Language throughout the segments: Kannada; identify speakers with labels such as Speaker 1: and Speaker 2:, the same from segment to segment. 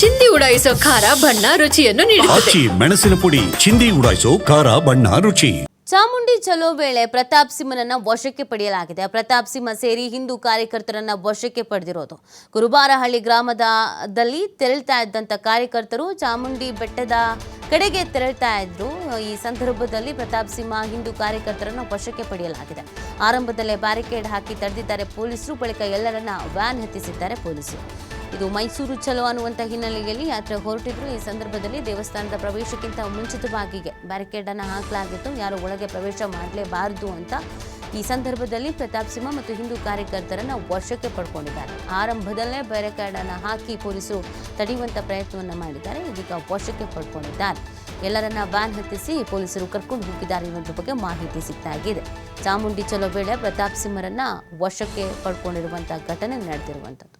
Speaker 1: ಚಿಂದಿ ಉಡಾಯಿಸೋ ಖಾರ ಬಣ್ಣ ರುಚಿಯನ್ನು ನೀಡುತ್ತದೆ.
Speaker 2: ಆಚಿ ಮೆಣಸಿನ ಪುಡಿ ಚಿಂದಿ ಉಡಾಯಿಸೋ ಖಾರ ಬಣ್ಣ ರುಚಿ.
Speaker 3: ಚಾಮುಂಡಿ ಚಲೋ ವೇಳೆ ಪ್ರತಾಪ್ ಸಿಂಹನನ್ನ ವಶಕ್ಕೆ ಪಡೆಯಲಾಗಿದೆ. ಪ್ರತಾಪ್ ಸಿಂಹ ಸೇರಿ ಹಿಂದೂ ಕಾರ್ಯಕರ್ತರನ್ನ ವಶಕ್ಕೆ ಪಡೆದಿರೋದು. ಕುರುಬಾರಹಳ್ಳಿ ಗ್ರಾಮದಲ್ಲಿ ತೆರಳ್ತಾ ಇದ್ದಂತ ಕಾರ್ಯಕರ್ತರು ಚಾಮುಂಡಿ ಬೆಟ್ಟದ ಕಡೆಗೆ ತೆರಳ್ತಾ ಇದ್ರು. ಈ ಸಂದರ್ಭದಲ್ಲಿ ಪ್ರತಾಪ್ ಸಿಂಹ ಹಿಂದೂ ಕಾರ್ಯಕರ್ತರನ್ನ ವಶಕ್ಕೆ ಪಡೆಯಲಾಗಿದೆ. ಆರಂಭದಲ್ಲೇ ಬ್ಯಾರಿಕೇಡ್ ಹಾಕಿ ತಡೆದಿದ್ದಾರೆ ಪೊಲೀಸರು ಬಳಿಕ ಎಲ್ಲರನ್ನ ವ್ಯಾನ್ ಹತ್ತಿಸಿದ್ದಾರೆ ಪೊಲೀಸರು. ಇದು ಮೈಸೂರು ಚಲೋ ಅನ್ನುವಂಥ ಹಿನ್ನೆಲೆಯಲ್ಲಿ ಯಾತ್ರೆ ಹೊರಟಿದ್ರು. ಈ ಸಂದರ್ಭದಲ್ಲಿ ದೇವಸ್ಥಾನದ ಪ್ರವೇಶಕ್ಕಿಂತ ಮುಂಚಿತವಾಗಿ ಬ್ಯಾರಿಕೇಡ್ ಅನ್ನು ಹಾಕಲಾಗಿತ್ತು. ಯಾರು ಒಳಗೆ ಪ್ರವೇಶ ಮಾಡಲೇಬಾರದು ಅಂತ ಈ ಸಂದರ್ಭದಲ್ಲಿ ಪ್ರತಾಪ್ ಸಿಂಹ ಮತ್ತು ಹಿಂದೂ ಕಾರ್ಯಕರ್ತರನ್ನು ವಶಕ್ಕೆ ಪಡ್ಕೊಂಡಿದ್ದಾರೆ. ಆರಂಭದಲ್ಲೇ ಬ್ಯಾರಿಕೇಡ್ ಅನ್ನು ಹಾಕಿ ಪೊಲೀಸರು ತಡೆಯುವಂತ ಪ್ರಯತ್ನವನ್ನು ಮಾಡಿದ್ದಾರೆ. ಇದೀಗ ವಶಕ್ಕೆ ಪಡ್ಕೊಂಡಿದ್ದಾರೆ. ಎಲ್ಲರನ್ನ ವ್ಯಾನ್ ಹತ್ತಿಸಿ ಪೊಲೀಸರು ಕರ್ಕೊಂಡು ಹೋಗಿದ್ದಾರೆ ಎನ್ನುವುದರ ಬಗ್ಗೆ ಮಾಹಿತಿ ಸಿಗ್ತಾ ಇದೆ ಚಾಮುಂಡಿ ಚಲೋ ವೇಳೆ ಪ್ರತಾಪ್ ಸಿಂಹರನ್ನ ವಶಕ್ಕೆ ಪಡ್ಕೊಂಡಿರುವಂತಹ ಘಟನೆ ನಡೆದಿರುವಂಥದ್ದು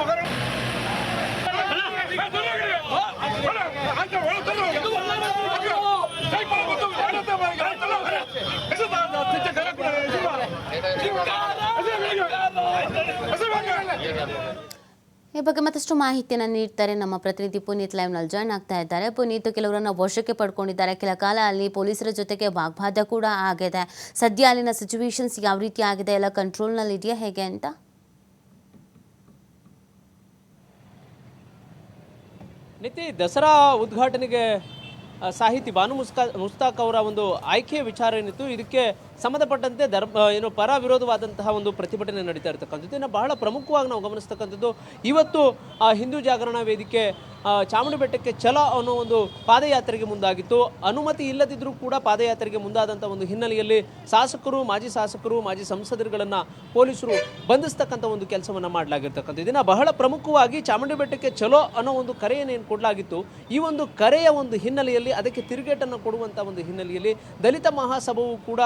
Speaker 3: மகரம் ಈ ಬಗ್ಗೆ ಮತ್ತಷ್ಟು ಮಾಹಿತಿಯನ್ನು ನೀಡ್ತಾರೆ ನಮ್ಮ ಪ್ರತಿನಿಧಿ ಪುನೀತ್ ಲೈವ್ನಲ್ಲಿ ಜಾಯ್ನ್ ಆಗ್ತಾ ಇದ್ದಾರೆ. ಪುನೀತ್, ಕೆಲವರನ್ನ ವಶಕ್ಕೆ ಪಡ್ಕೊಂಡಿದ್ದಾರೆ. ಕೆಲ ಕಾಲ ಅಲ್ಲಿ ಪೊಲೀಸರ ಜೊತೆಗೆ ವಾಗ್ವಾದ ಕೂಡ ಆಗಿದೆ. ಸದ್ಯ ಅಲ್ಲಿನ ಸಿಚುವೇಶನ್ಸ್ ಯಾವ ರೀತಿ ಆಗಿದೆ? ಎಲ್ಲ ಕಂಟ್ರೋಲ್ನಲ್ಲಿ ಇದೆಯಾ? ಹೇಗೆ ಅಂತ?
Speaker 4: ನಿತಿ ದಸರಾ ಉದ್ಘಾಟನೆಗೆ ಸಾಹಿತಿ ಬಾನು ಮುಸ್ತಾ ಮುಸ್ತಾಕ್ ಅವರ ಒಂದು ಆಯ್ಕೆಯ ವಿಚಾರ ಏನಿತ್ತು? ಇದಕ್ಕೆ ಸಂಬಂಧಪಟ್ಟಂತೆ ಧರ್ಮ ಏನು ಪರ ವಿರೋಧವಾದಂತಹ ಒಂದು ಪ್ರತಿಭಟನೆ ನಡೀತಾ ಇರತಕ್ಕಂಥದ್ದು. ಇನ್ನು ಬಹಳ ಪ್ರಮುಖವಾಗಿ ನಾವು ಗಮನಿಸ್ತಕ್ಕಂಥದ್ದು. ಇವತ್ತು ಹಿಂದೂ ಜಾಗರಣ ವೇದಿಕೆ ಚಾಮುಂಡಿ ಬೆಟ್ಟಕ್ಕೆ ಛಲ ಅನ್ನೋ ಒಂದು ಪಾದಯಾತ್ರೆಗೆ ಮುಂದಾಗಿತ್ತು. ಅನುಮತಿ ಇಲ್ಲದಿದ್ದರೂ ಕೂಡ ಪಾದಯಾತ್ರೆಗೆ ಮುಂದಾದಂಥ ಒಂದು ಹಿನ್ನೆಲೆಯಲ್ಲಿ ಶಾಸಕರು, ಮಾಜಿ ಶಾಸಕರು, ಮಾಜಿ ಸಂಸದರುಗಳನ್ನು ಪೊಲೀಸರು ಬಂಧಿಸ್ತಕ್ಕಂಥ ಒಂದು ಕೆಲಸವನ್ನು ಮಾಡಲಾಗಿರ್ತಕ್ಕಂಥ ಇದನ್ನು ಬಹಳ ಪ್ರಮುಖವಾಗಿ ಚಾಮುಂಡಿ ಬೆಟ್ಟಕ್ಕೆ ಚಲೋ ಅನ್ನೋ ಒಂದು ಕರೆಯನ್ನು ಏನು ಕೊಡಲಾಗಿತ್ತು, ಈ ಒಂದು ಕರೆಯ ಒಂದು ಹಿನ್ನೆಲೆಯಲ್ಲಿ ಅದಕ್ಕೆ ತಿರುಗೇಟನ್ನು ಕೊಡುವಂಥ ಒಂದು ಹಿನ್ನೆಲೆಯಲ್ಲಿ ದಲಿತ ಮಹಾಸಭಾವು ಕೂಡ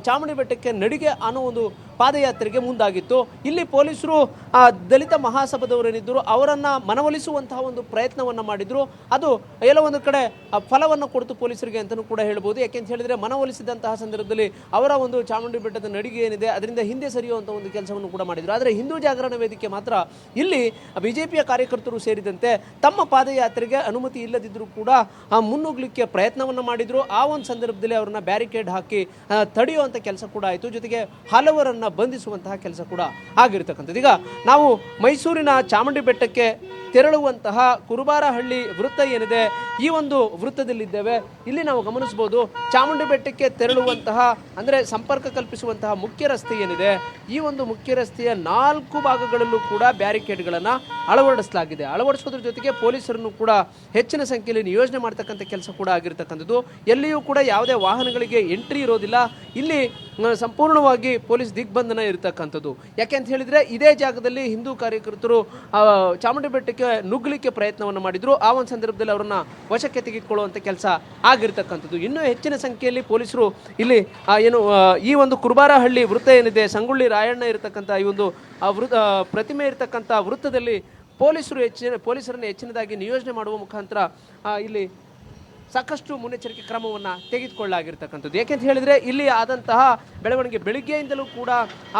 Speaker 4: ಚಾಮುಂಡಿ ಬೆಟ್ಟಕ್ಕೆ ನಡಿಗೆ ಅನ್ನೋ ಒಂದು ಪಾದಯಾತ್ರೆಗೆ ಮುಂದಾಗಿತ್ತು. ಇಲ್ಲಿ ಪೊಲೀಸರು, ಆ ದಲಿತ ಮಹಾಸಭಾದವರೇನಿದ್ದರು, ಅವರನ್ನು ಮನವೊಲಿಸುವಂತಹ ಒಂದು ಪ್ರಯತ್ನವನ್ನು ಮಾಡಿದರು. ಅದು ಎಲ್ಲ ಒಂದು ಕಡೆ ಫಲವನ್ನು ಕೊಡ್ತು ಪೊಲೀಸರಿಗೆ ಅಂತಲೂ ಕೂಡ ಹೇಳ್ಬೋದು. ಯಾಕೆಂತ ಹೇಳಿದರೆ, ಮನವೊಲಿಸಿದಂತಹ ಸಂದರ್ಭದಲ್ಲಿ ಅವರ ಒಂದು ಚಾಮುಂಡಿ ಬೆಟ್ಟದ ನಡಿಗೆ ಏನಿದೆ, ಅದರಿಂದ ಹಿಂದೆ ಸರಿಯುವಂಥ ಒಂದು ಕೆಲಸವನ್ನು ಕೂಡ ಮಾಡಿದರು. ಆದರೆ ಹಿಂದೂ ಜಾಗರಣ ವೇದಿಕೆ ಮಾತ್ರ ಇಲ್ಲಿ ಬಿಜೆಪಿಯ ಕಾರ್ಯಕರ್ತರು ಸೇರಿದಂತೆ ತಮ್ಮ ಪಾದಯಾತ್ರೆಗೆ ಅನುಮತಿ ಇಲ್ಲದಿದ್ದರೂ ಕೂಡ ಮುನ್ನುಗ್ಲಿಕ್ಕೆ ಪ್ರಯತ್ನವನ್ನು ಮಾಡಿದರು. ಆ ಒಂದು ಸಂದರ್ಭದಲ್ಲಿ ಅವರನ್ನು ಬ್ಯಾರಿಕೇಡ್ ಹಾಕಿ ತಡೆಯುವಂಥ ಕೆಲಸ ಕೂಡ ಆಯಿತು. ಜೊತೆಗೆ ಹಲವರನ್ನ ಬಂಧಿಸುವಂತಹ ಕೆಲಸ ಕೂಡ ಆಗಿರ್ತಕ್ಕಂಥದ್ದು. ಈಗ ನಾವು ಮೈಸೂರಿನ ಚಾಮುಂಡಿ ಬೆಟ್ಟಕ್ಕೆ ತೆರಳುವಂತಹ ಕುರುಬಾರಹಳ್ಳಿ ವೃತ್ತ ಏನಿದೆ, ಈ ಒಂದು ವೃತ್ತದಲ್ಲಿದ್ದೇವೆ. ಇಲ್ಲಿ ನಾವು ಗಮನಿಸಬಹುದು ಚಾಮುಂಡಿ ಬೆಟ್ಟಕ್ಕೆ ತೆರಳುವಂತಹ, ಅಂದರೆ ಸಂಪರ್ಕ ಕಲ್ಪಿಸುವಂತಹ ಮುಖ್ಯ ರಸ್ತೆ ಏನಿದೆ, ಈ ಒಂದು ಮುಖ್ಯ ರಸ್ತೆಯ ನಾಲ್ಕು ಭಾಗಗಳಲ್ಲೂ ಕೂಡ ಬ್ಯಾರಿಕೇಡ್ಗಳನ್ನು ಅಳವಡಿಸಲಾಗಿದೆ. ಅಳವಡಿಸೋದ್ರ ಜೊತೆಗೆ ಪೊಲೀಸರನ್ನು ಕೂಡ ಹೆಚ್ಚಿನ ಸಂಖ್ಯೆಯಲ್ಲಿ ನಿಯೋಜನೆ ಮಾಡ್ತಕ್ಕಂಥ ಕೆಲಸ ಕೂಡ ಆಗಿರ್ತಕ್ಕಂಥದ್ದು. ಎಲ್ಲಿಯೂ ಕೂಡ ಯಾವುದೇ ವಾಹನಗಳಿಗೆ ಎಂಟ್ರಿ ಇರೋದಿಲ್ಲ. ಇಲ್ಲಿ ಸಂಪೂರ್ಣವಾಗಿ ಪೊಲೀಸ್ ದಿಗ್ಬಂಧನ ಇರತಕ್ಕಂಥದ್ದು. ಯಾಕೆ ಅಂತ ಹೇಳಿದ್ರೆ, ಇದೇ ಜಾಗದಲ್ಲಿ ಹಿಂದೂ ಕಾರ್ಯಕರ್ತರು ಚಾಮುಂಡಿ ನುಗ್ಗಲಿಕ್ಕೆ ಪ್ರಯತ್ನವನ್ನು ಮಾಡಿದ್ರು. ಆ ಒಂದು ಸಂದರ್ಭದಲ್ಲಿ ಅವರನ್ನ ವಶಕ್ಕೆ ತೆಗೆದುಕೊಳ್ಳುವಂಥ ಕೆಲಸ ಆಗಿರ್ತಕ್ಕಂಥದ್ದು. ಇನ್ನೂ ಹೆಚ್ಚಿನ ಸಂಖ್ಯೆಯಲ್ಲಿ ಪೊಲೀಸರು ಇಲ್ಲಿ ಏನು ಈ ಒಂದು ಕುರುಬಾರಹಳ್ಳಿ ವೃತ್ತ ಏನಿದೆ, ಸಂಗೊಳ್ಳಿ ರಾಯಣ್ಣ ಇರತಕ್ಕಂಥ ಈ ಒಂದು, ಆ ಪ್ರತಿಮೆ ಇರತಕ್ಕಂಥ ವೃತ್ತದಲ್ಲಿ ಪೊಲೀಸರು ಹೆಚ್ಚಿನ, ಪೊಲೀಸರನ್ನು ಹೆಚ್ಚಿನದಾಗಿ ನಿಯೋಜನೆ ಮಾಡುವ ಮುಖಾಂತರ ಇಲ್ಲಿ ಸಾಕಷ್ಟು ಮುನ್ನೆಚ್ಚರಿಕೆ ಕ್ರಮವನ್ನು ತೆಗೆದುಕೊಳ್ಳಲಾಗಿರ್ತಕ್ಕಂಥದ್ದು. ಯಾಕೆಂತ ಹೇಳಿದ್ರೆ ಇಲ್ಲಿ ಆದಂತಹ ಬೆಳವಣಿಗೆ ಬೆಳಿಗ್ಗೆಯಿಂದಲೂ ಕೂಡ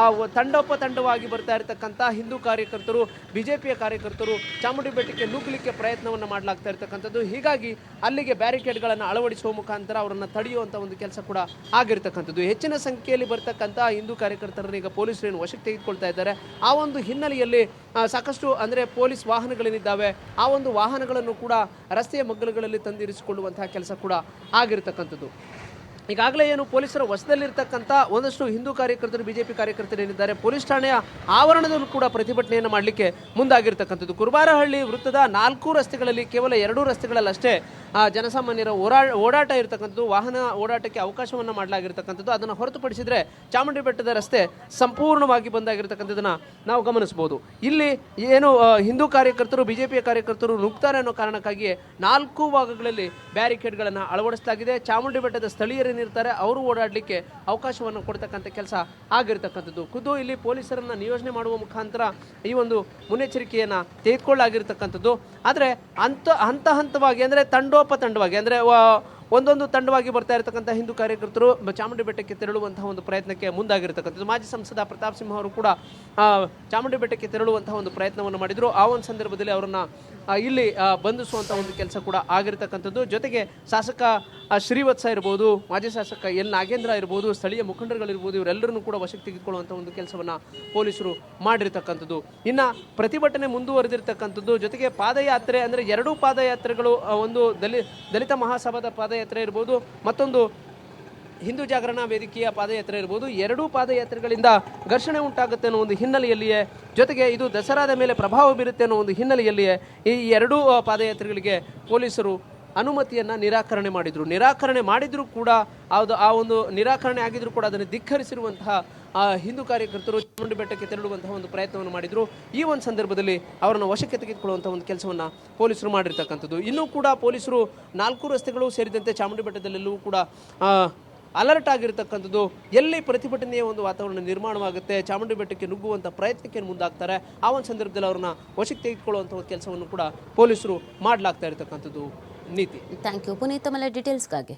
Speaker 4: ಆ ತಂಡೋಪತಂಡವಾಗಿ ಬರ್ತಾ ಇರತಕ್ಕಂಥ ಹಿಂದೂ ಕಾರ್ಯಕರ್ತರು, ಬಿಜೆಪಿಯ ಕಾರ್ಯಕರ್ತರು ಚಾಮುಂಡಿ ಬೆಟ್ಟಕ್ಕೆ ನುಗ್ಗಲಿಕ್ಕೆ ಪ್ರಯತ್ನವನ್ನು ಮಾಡಲಾಗ್ತಾ ಇರತಕ್ಕಂಥದ್ದು. ಹೀಗಾಗಿ ಅಲ್ಲಿಗೆ ಬ್ಯಾರಿಕೇಡ್ಗಳನ್ನು ಅಳವಡಿಸುವ ಮುಖಾಂತರ ಅವರನ್ನು ತಡೆಯುವಂಥ ಒಂದು ಕೆಲಸ ಕೂಡ ಆಗಿರ್ತಕ್ಕಂಥದ್ದು. ಹೆಚ್ಚಿನ ಸಂಖ್ಯೆಯಲ್ಲಿ ಬರ್ತಕ್ಕಂಥ ಹಿಂದೂ ಕಾರ್ಯಕರ್ತರನ್ನು ಈಗ ಪೊಲೀಸರೇನು ವಶಕ್ಕೆ ತೆಗೆದುಕೊಳ್ತಾ ಇದ್ದಾರೆ. ಆ ಒಂದು ಹಿನ್ನೆಲೆಯಲ್ಲಿ ಸಾಕಷ್ಟು ಅಂದರೆ ಪೊಲೀಸ್ ವಾಹನಗಳೇನಿದ್ದಾವೆ ಆ ಒಂದು ವಾಹನಗಳನ್ನು ಕೂಡ ರಸ್ತೆಯ ಮಗ್ಗಲುಗಳಲ್ಲಿ ಕೆಲಸ ಕೂಡ ಆಗಿರ್ತಕ್ಕಂಥದ್ದು. ಈಗಾಗಲೇ ಏನು ಪೊಲೀಸರ ವಶದಲ್ಲಿರ್ತಕ್ಕಂಥ ಒಂದಷ್ಟು ಹಿಂದೂ ಕಾರ್ಯಕರ್ತರು, ಬಿಜೆಪಿ ಕಾರ್ಯಕರ್ತರು ಏನಿದ್ದಾರೆ, ಪೊಲೀಸ್ ಠಾಣೆಯ ಆವರಣದಲ್ಲೂ ಕೂಡ ಪ್ರತಿಭಟನೆಯನ್ನು ಮಾಡಲಿಕ್ಕೆ ಮುಂದಾಗಿರ್ತಕ್ಕಂಥದ್ದು. ಕುರುಬಾರಹಳ್ಳಿ ವೃತ್ತದ ನಾಲ್ಕು ರಸ್ತೆಗಳಲ್ಲಿ, ಕೇವಲ ಎರಡು ರಸ್ತೆಗಳಲ್ಲಷ್ಟೇ ಜನಸಾಮಾನ್ಯರ ಓಡಾ ಓಡಾಟ ಇರತಕ್ಕಂಥದ್ದು, ವಾಹನ ಓಡಾಟಕ್ಕೆ ಅವಕಾಶವನ್ನು ಮಾಡಲಾಗಿರ್ತಕ್ಕಂಥದ್ದು. ಅದನ್ನು ಹೊರತುಪಡಿಸಿದರೆ ಚಾಮುಂಡಿ ಬೆಟ್ಟದ ರಸ್ತೆ ಸಂಪೂರ್ಣವಾಗಿ ಬಂದಾಗಿರ್ತಕ್ಕಂಥದ್ದನ್ನು ನಾವು ಗಮನಿಸ್ಬೋದು ಇಲ್ಲಿ ಏನು ಹಿಂದೂ ಕಾರ್ಯಕರ್ತರು, ಬಿಜೆಪಿಯ ಕಾರ್ಯಕರ್ತರು ನುಗ್ತಾರೆ ಅನ್ನೋ ಕಾರಣಕ್ಕಾಗಿ ನಾಲ್ಕು ಭಾಗಗಳಲ್ಲಿ ಬ್ಯಾರಿಕೇಡ್ಗಳನ್ನು ಅಳವಡಿಸಲಾಗಿದೆ. ಚಾಮುಂಡಿ ಬೆಟ್ಟದ ಸ್ಥಳೀಯರೇನಿರ್ತಾರೆ ಅವರು ಓಡಾಡಲಿಕ್ಕೆ ಅವಕಾಶವನ್ನು ಕೊಡ್ತಕ್ಕಂಥ ಕೆಲಸ ಆಗಿರ್ತಕ್ಕಂಥದ್ದು. ಖುದ್ದು ಇಲ್ಲಿ ಪೊಲೀಸರನ್ನು ನಿಯೋಜನೆ ಮಾಡುವ ಮುಖಾಂತರ ಈ ಒಂದು ಮುನ್ನೆಚ್ಚರಿಕೆಯನ್ನು ತೆಗೆದುಕೊಳ್ಳಾಗಿರ್ತಕ್ಕಂಥದ್ದು ಆದರೆ ಅಂತ ಹಂತ ಹಂತವಾಗಿ ಅಂದರೆ ತಂಡೋಪತಂಡವಾಗಿ, ಅಂದರೆ ಒಂದೊಂದು ತಂಡವಾಗಿ ಬರ್ತಾ ಇರತಕ್ಕಂಥ ಹಿಂದೂ ಕಾರ್ಯಕರ್ತರು ಚಾಮುಂಡಿ ಬೆಟ್ಟಕ್ಕೆ ತೆರಳುವಂತಹ ಒಂದು ಪ್ರಯತ್ನಕ್ಕೆ ಮುಂದಾಗಿರ್ತಕ್ಕಂಥದ್ದು. ಮಾಜಿ ಸಂಸದ ಪ್ರತಾಪ್ ಸಿಂಹ ಅವರು ಕೂಡ ಚಾಮುಂಡಿ ಬೆಟ್ಟಕ್ಕೆ ತೆರಳುವಂತಹ ಒಂದು ಪ್ರಯತ್ನವನ್ನು ಮಾಡಿದ್ರು. ಆ ಒಂದು ಸಂದರ್ಭದಲ್ಲಿ ಅವರನ್ನ ಇಲ್ಲಿ ಬಂಧಿಸುವಂಥ ಒಂದು ಕೆಲಸ ಕೂಡ ಆಗಿರ್ತಕ್ಕಂಥದ್ದು. ಜೊತೆಗೆ ಶಾಸಕ ಶ್ರೀವತ್ಸ ಇರ್ಬೋದು, ಮಾಜಿ ಶಾಸಕ ಎಲ್ ನಾಗೇಂದ್ರ ಇರ್ಬೋದು, ಸ್ಥಳೀಯ ಮುಖಂಡರುಗಳಿರ್ಬೋದು ಇವರೆಲ್ಲರನ್ನೂ ಕೂಡ ವಶಕ್ಕೆ ತೆಗೆದುಕೊಳ್ಳುವಂಥ ಒಂದು ಕೆಲಸವನ್ನು ಪೊಲೀಸರು ಮಾಡಿರ್ತಕ್ಕಂಥದ್ದು. ಇನ್ನು ಪ್ರತಿಭಟನೆ ಮುಂದುವರೆದಿರ್ತಕ್ಕಂಥದ್ದು. ಜೊತೆಗೆ ಪಾದಯಾತ್ರೆ ಅಂದರೆ ಎರಡೂ ಪಾದಯಾತ್ರೆಗಳು ಒಂದು ದಲಿ, ದಲಿತ ಮಹಾಸಭಾದ ಪಾದಯಾತ್ರೆ ಇರ್ಬೋದು, ಮತ್ತೊಂದು ಹಿಂದೂ ಜಾಗರಣ ವೇದಿಕೆಯ ಪಾದಯಾತ್ರೆ ಇರ್ಬೋದು, ಎರಡೂ ಪಾದಯಾತ್ರೆಗಳಿಂದ ಘರ್ಷಣೆ ಉಂಟಾಗುತ್ತೆ ಅನ್ನೋ ಒಂದು ಹಿನ್ನೆಲೆಯಲ್ಲಿಯೇ, ಜೊತೆಗೆ ಇದು ದಸರಾದ ಮೇಲೆ ಪ್ರಭಾವ ಬೀರುತ್ತೆ ಅನ್ನೋ ಒಂದು ಹಿನ್ನೆಲೆಯಲ್ಲಿಯೇ ಈ ಎರಡೂ ಪಾದಯಾತ್ರೆಗಳಿಗೆ ಪೊಲೀಸರು ಅನುಮತಿಯನ್ನು ನಿರಾಕರಣೆ ಮಾಡಿದರು. ನಿರಾಕರಣೆ ಮಾಡಿದರೂ ಕೂಡ, ಅದು ಆ ಒಂದು ನಿರಾಕರಣೆ ಆಗಿದ್ರು ಕೂಡ ಅದನ್ನು ಧಿಕ್ಕರಿಸಿರುವಂತಹ ಹಿಂದೂ ಕಾರ್ಯಕರ್ತರು ಚಾಮುಂಡಿ ಬೆಟ್ಟಕ್ಕೆ ತೆರಳುವಂತಹ ಒಂದು ಪ್ರಯತ್ನವನ್ನು ಮಾಡಿದ್ರು. ಈ ಒಂದು ಸಂದರ್ಭದಲ್ಲಿ ಅವರನ್ನು ವಶಕ್ಕೆ ತೆಗೆದುಕೊಳ್ಳುವಂತಹ ಒಂದು ಕೆಲಸವನ್ನು ಪೊಲೀಸರು ಮಾಡಿರ್ತಕ್ಕಂಥದ್ದು. ಇನ್ನೂ ಕೂಡ ಪೊಲೀಸರು ನಾಲ್ಕು ರಸ್ತೆಗಳು ಸೇರಿದಂತೆ ಚಾಮುಂಡಿ ಬೆಟ್ಟದಲ್ಲೆಲ್ಲವೂ ಕೂಡ ಆ, ಅಲರ್ಟ್ ಆಗಿರತಕ್ಕಂಥದ್ದು. ಎಲ್ಲಿ ಪ್ರತಿಭಟನೆಯ ಒಂದು ವಾತಾವರಣ ನಿರ್ಮಾಣವಾಗುತ್ತೆ ಚಾಮುಂಡಿ ಬೆಟ್ಟಕ್ಕೆ ನುಗ್ಗುವಂಥ ಪ್ರಯತ್ನಕ್ಕೆ ಮುಂದಾಗ್ತಾರೆ? ಆ ಒಂದು ಸಂದರ್ಭದಲ್ಲಿ ಅವ್ರನ್ನ ವಶಕ್ಕೆ ತೆಗೆದುಕೊಳ್ಳುವಂಥ ಒಂದು ಕೆಲಸವನ್ನು ಕೂಡ ಪೊಲೀಸರು ಮಾಡಲಾಗ್ತಾ ಇರತಕ್ಕಂಥದ್ದು ನೀತಿ.
Speaker 3: ಥ್ಯಾಂಕ್ ಯು ಪುನೀತ್ ತಮ್ಮ ಡೀಟೇಲ್ಸ್ಗಾಗಿ